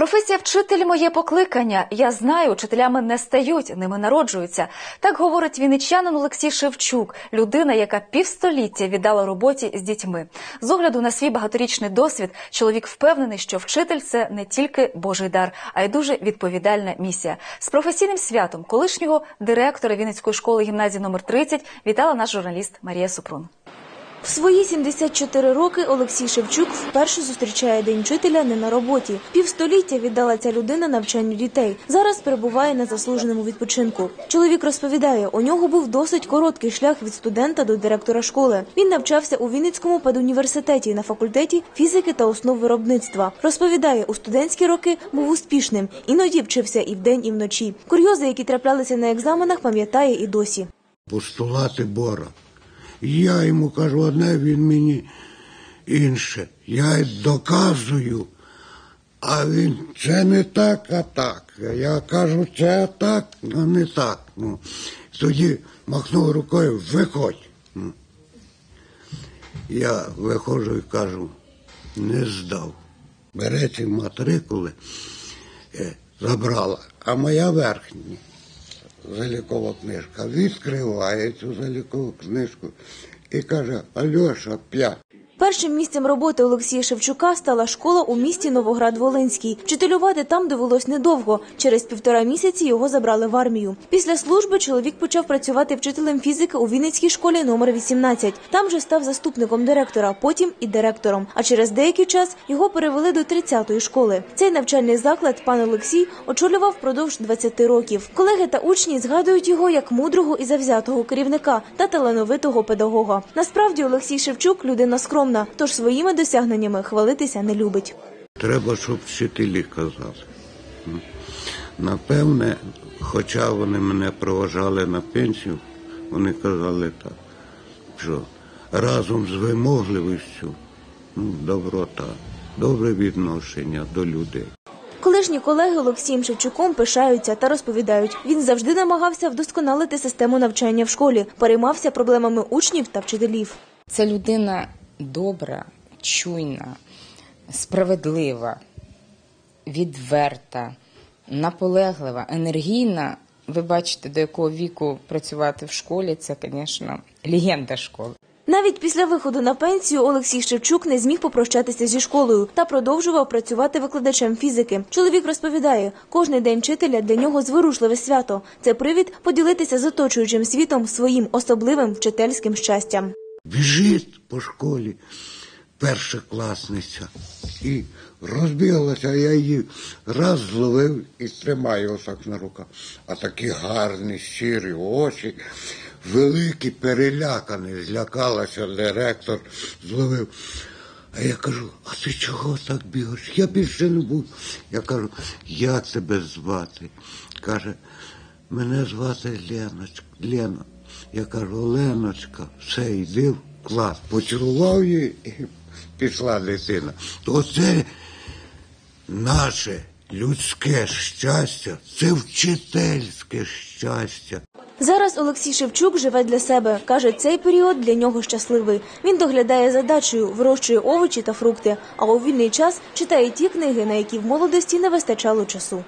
Професія вчитель моє покликання. Я знаю, вчителями не стають, ними народжуються. Так говорить вінничанин Олексій Шевчук, людина, яка півстоліття віддала роботі з дітьми. З огляду на свій багаторічний досвід, чоловік впевнений, що вчитель це не тільки Божий дар, а й дуже відповідальна місія. З професійним святом колишнього директора Вінницької школи гімназії номер 30 вітала наш журналіст Марія Супрун. В свої 74 роки Олексій Шевчук вперше зустрічає День вчителя не на роботі. Півстоліття віддала ця людина навчанню дітей. Зараз перебуває на заслуженому відпочинку. Чоловік розповідає, у нього був досить короткий шлях від студента до директора школи. Він навчався у Вінницькому педуніверситеті на факультеті фізики та основ виробництва. Розповідає, у студентські роки був успішним, іноді вчився і вдень, і вночі. Курйози, які траплялися на екзаменах, пам'ятає і досі. Постулати Бора. Я йому кажу одне, він мені інше. Я доказую, а він це не так, а так. Я кажу, це так, а не так. Ну, тоді махнув рукою, виходь. Ну. Я виходжу і кажу, не здав. Бере ці матрикули, е, забрала, а моя верхня залікова книжка. Відкриває цю залікову книжку і каже, Альоша, п'ять. Першим місцем роботи Олексія Шевчука стала школа у місті Новоград-Волинський. Вчителювати там довелось недовго. Через півтора місяці його забрали в армію. Після служби чоловік почав працювати вчителем фізики у Вінницькій школі номер 18. Там же став заступником директора, потім і директором. А через деякий час його перевели до 30-ї школи. Цей навчальний заклад пан Олексій очолював впродовж 20 років. Колеги та учні згадують його як мудрого і завзятого керівника та талановитого педагога. Насправді Олексій Шевчук людина скромна, тож своїми досягненнями хвалитися не любить. Треба, щоб вчителі казали. Напевне, хоча вони мене проважали на пенсію, вони казали так, що разом з вимогливістю, ну, доброта, добре відношення до людей. Колишні колеги Олексієм Шевчуком пишаються та розповідають, він завжди намагався вдосконалити систему навчання в школі, переймався проблемами учнів та вчителів. Це людина добра, чуйна, справедлива, відверта, наполеглива, енергійна. Ви бачите, до якого віку працювати в школі, це, звісно, легенда школи. Навіть після виходу на пенсію Олексій Шевчук не зміг попрощатися зі школою та продовжував працювати викладачем фізики. Чоловік розповідає, кожний день вчителя для нього зворушливе свято. Це привід поділитися з оточуючим світом своїм особливим вчительським щастям. Біжить по школі першокласниця і розбіглася, а я її раз зловив і тримаю отак на руках. А такі гарні, щирі очі, великі, перелякані, злякалася директор, зловив. А я кажу, а ти чого так бігаєш? Я більше не буду. Я кажу, як тебе звати? Каже, мене звати Леночка. Лена. Я кажу, Леночка, все, йди в клас. Поцілував її і пішла дитина. То це наше людське щастя, це вчительське щастя. Зараз Олексій Шевчук живе для себе. Каже, цей період для нього щасливий. Він доглядає за дачею, вирощує овочі та фрукти, а у вільний час читає ті книги, на які в молодості не вистачало часу.